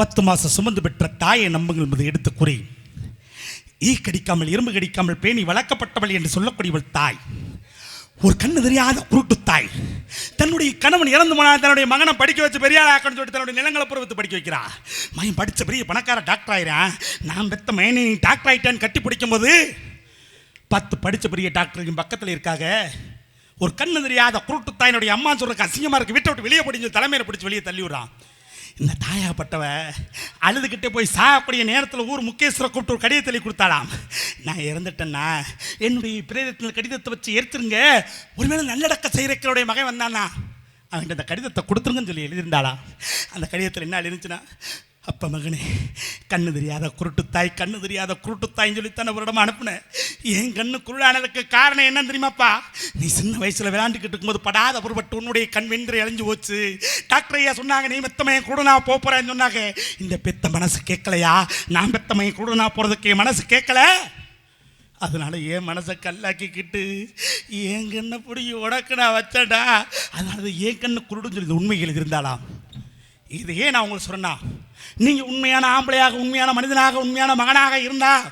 பத்து மாதம் சுமந்து பெற்ற தாயை நம்புங்கள் என்பது எடுத்து குறை ஈ கடிக்காமல் இரும்பு கடிக்காமல் பேணி வளர்க்கப்பட்டவள் என்று சொல்லக்கூடியவள் தாய் ஒரு கண்ணு தெரியாத குருட்டு தாய் தன்னுடைய கணவன் இறந்து போனால் தன்னுடைய மகனை படிக்க வச்சு பெரிய ஆக்கணும்னு சொல்லிட்டு தன்னுடைய நிலங்களை புறவத்து படிக்க வைக்கிறா. மகன் படித்த பெரிய பணக்கார டாக்டர் ஆயிரான் நான் பெத்த மயனி நீ டாக்டர் ஆகிட்டான்னு கட்டி பிடிக்கும் போது பத்து படித்த பெரிய டாக்டருக்கு பக்கத்தில் இருக்காங்க ஒரு கண்ணு தெரியாத குருட்டு தாயினுடைய அம்மா சொல்கிறக்கு அசிங்கமாக இருக்குது வீட்டை விட்டு வெளியே பிடிச்சி தலைமையில பிடிச்சி வெளியே தள்ளி விடுறான் இந்த தாயாப்பட்டவ அழுதுகிட்டே போய் சாகக்கூடிய நேரத்தில் ஊர் முக்கேஸ்வர கூப்பிட்டு ஒரு கடிதத்தை கொடுத்தாளாம். நான் இறந்துட்டேன்னா என்னுடைய பிரேதத்தில் கடிதத்தை வச்சு எடுத்துருங்க ஒருவேளை நல்லடக்க செய்கிறக்களுடைய மகன் வந்தானா? அவன்கிட்ட அந்த கடிதத்தை கொடுத்துருங்கன்னு சொல்லி எழுதியிருந்தாளா அந்த கடிதத்தில் என்ன எழுதிச்சுன்னா அப்பா மகனே கண்ணு தெரியாத குருட்டுத்தாய் கண்ணு தெரியாத குருட்டுத்தாய்ன்னு சொல்லித்தான் சொல்லி தானே வருடம் அனுப்புனேன் என் கண்ணு குருடானதுக்கு காரணம் என்னன்னு தெரியுமாப்பா? நீ சின்ன வயசில் விளையாண்டுக்கிட்டு இருக்கும்போது படாத பொருட்பட்டு உன்னுடைய கண் வென்று இழைஞ்சு போச்சு. டாக்டர் ஐயா சொன்னாங்க நீ மெத்தமையை கூட நான் போகிறேன்னு சொன்னாங்க. இந்த பெத்த மனசு கேட்கலையா? நான் பெத்தமையை நான் போகிறதுக்கு என் மனசு கேட்கல? அதனால என் மனசை கல்லாக்கிக்கிட்டு என் கண்ணை பிடிச்சி உடக்கு நான் வச்சேன்டா. அதனால என் கண்ணு குருடுன்னு சொல்லி உண்மைகள் இருந்தாலாம் இது ஏன் நான் உங்களுக்கு சொன்னா நீங்கள் உண்மையான ஆம்பளையாக உண்மையான மனிதனாக உண்மையான மகனாக இருந்தால்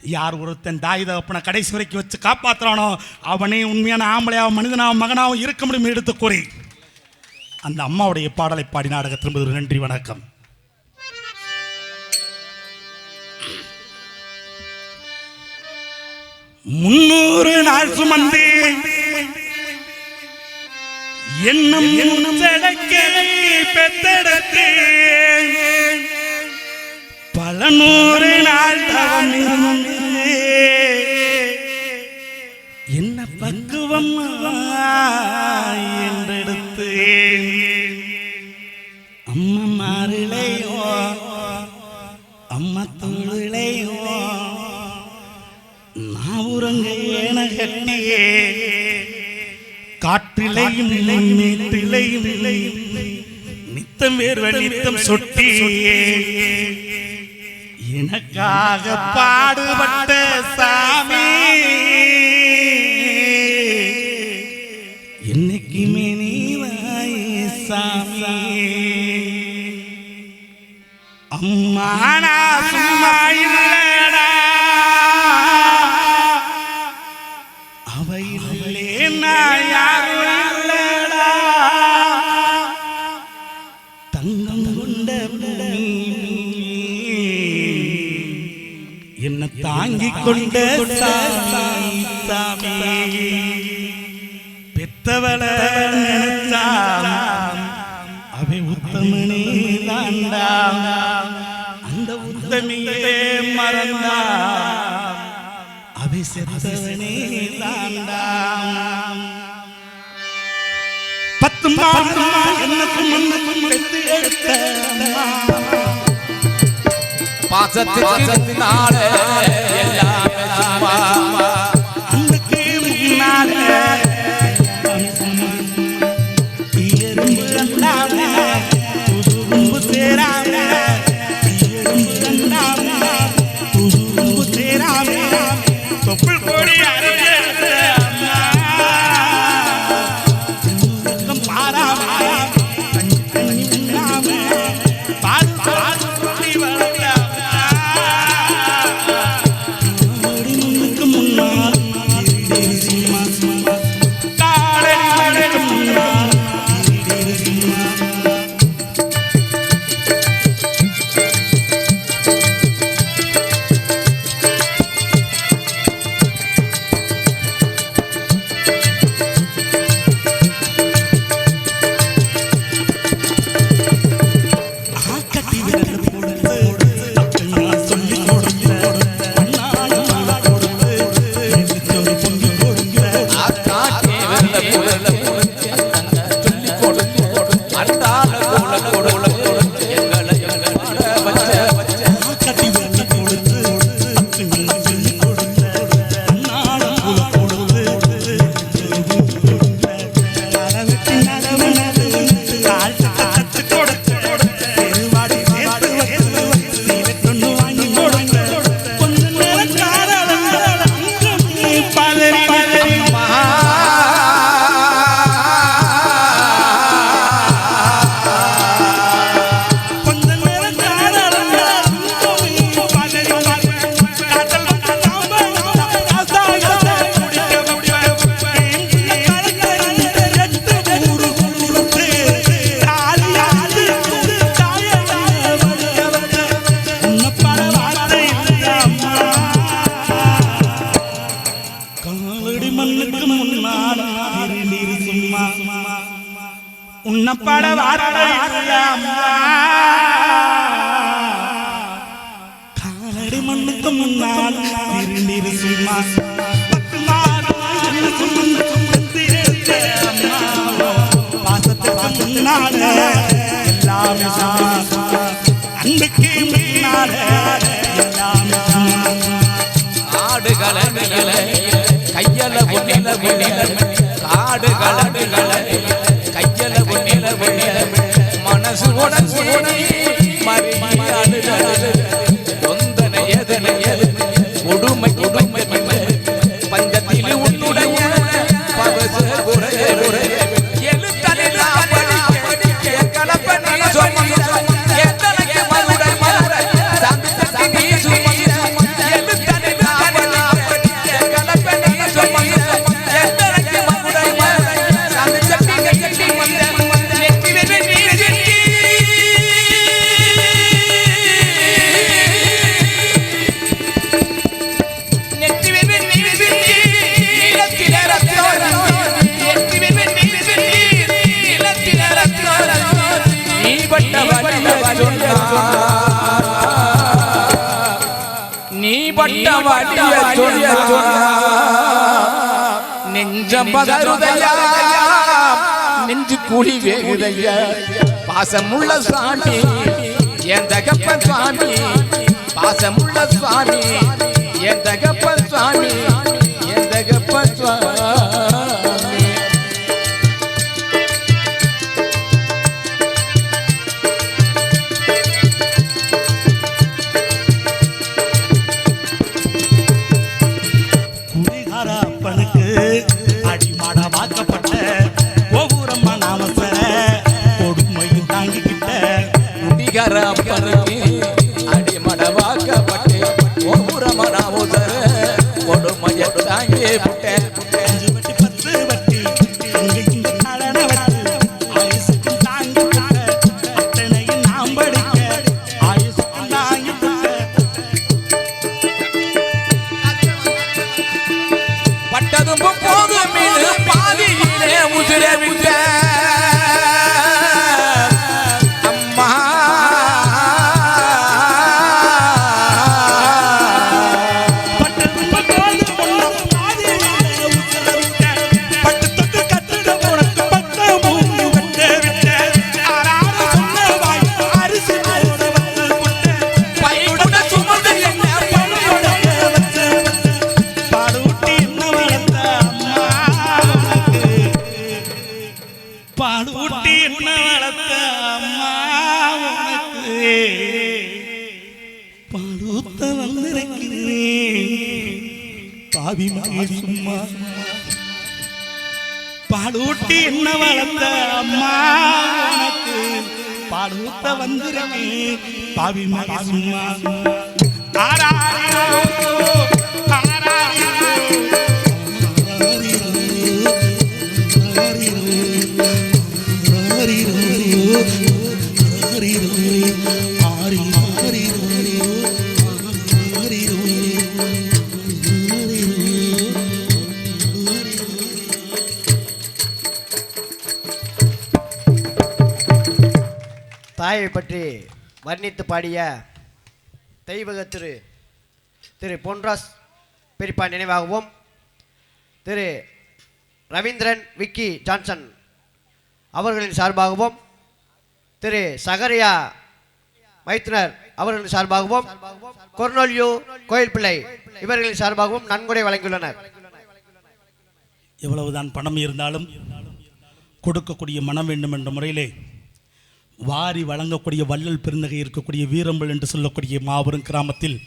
யார் ஒருத்தன் தாய் தகப்பனை கடைசி வரைக்கும் வச்சு காப்பாற்றுறானோ அவனே உண்மையான ஆம்பளையாகவும் மனிதனாகவும் மகனாகவும் இருக்க முடியும் எடுத்து கூறி அந்த அம்மாவுடைய பாடலை பாடி நாடக திரும்புவது. நன்றி வணக்கம். முன்னூறு நாள் சுமந்தேன். என்னும் என்னும் பெத்தெடுத்து பல நூறு நாள் தவம் என்ன பக்குவம் நித்தம் வேர்வ சொட்டி எனக்காக பாடுபட்ட சாமி. என்னைக்குமே நீவாய் சாமி. அம்மா நான் சும்மா கொண்ட சாமி சாமி. பெத்தவள அவை உத்தமனே தாண்டா அந்த உத்தமியே மறந்தா அவை செத்தவனே தாண்டா பத்து மாதம் என்னக்கும் என்னக்கும் பெத்து எடுத்த பாசத்தினாலே எல்லாமே la உன்னப்பட காலடி மண்ணுக்கு முன்னால் திருநீரு சும்மா. பத்து மாதம் சுமந்து எல்லாமே அன்புக்கு முன்னால எல்லாமே சும்மா. கையல மனசு நீ பட்ட வழிய நீ பட்ட வழிய நெஞ்சம் பதறுதையா நெஞ்சு குழி வேகுதைய. பாசமுள்ள சாமி என் தகப்பன் சுவாமி. பாசமுள்ள சுவாமி என் தகப்பன் சுவாமி. பாலூட்டி என்ன வளர்ந்த அம்மா? உனக்கு பாலூத்த வந்திருக்கேன் பாவி மகன் சும்மா ஆராரிரோ, ஆராரிரோ, பற்றி வர்ணித்து பாடிய தெய்வக திரு திரு பொன்ராஸ் பெரிப்பா நினைவாகவும். திரு ரவீந்திரன் விக்கி ஜான்சன் அவர்களின் சார்பாகவும். திரு சகரியா மைத்துனர் அவர்களின் சார்பாகவும். கொர்னோலியோ கோயில் பிள்ளை இவர்களின் சார்பாகவும் நன்கொடை வழங்கியுள்ளனர். எவ்வளவுதான் பணம் இருந்தாலும் கொடுக்கக்கூடிய மனம் வேண்டும் என்ற முறையிலே வாரி வழங்கக்கூடிய வள்ளல் பெருந்தகை இருக்கக்கூடிய வீரம்பல் என்று சொல்லக்கூடிய மாபெரும் கிராமத்தில்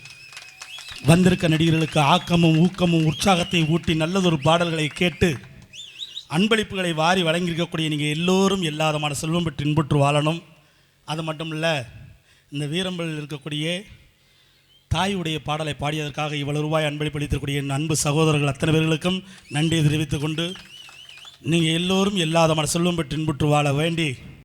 வந்திருக்க நடிகர்களுக்கு ஆக்கமும் ஊக்கமும் உற்சாகத்தை ஊட்டி நல்லதொரு பாடல்களை கேட்டு அன்பளிப்புகளை வாரி வழங்கியிருக்கக்கூடிய நீங்கள் எல்லோரும் எல்லாதமான செல்வம் பெற்று இன்புற்று வாழணும். அது மட்டும் இல்லை இந்த வீரம்பல் இருக்கக்கூடிய தாயுடைய பாடலை பாடியதற்காக இவ்வளவு ரூபாய் அன்பளிப்பு அளித்திருக்கூடிய என் அன்பு சகோதரர்கள் அத்தனை பேர்களுக்கும் நன்றியை தெரிவித்துக்கொண்டு நீங்கள் எல்லோரும் எல்லாதமான செல்வம் பெற்று இன்புற்று வாழ வேண்டி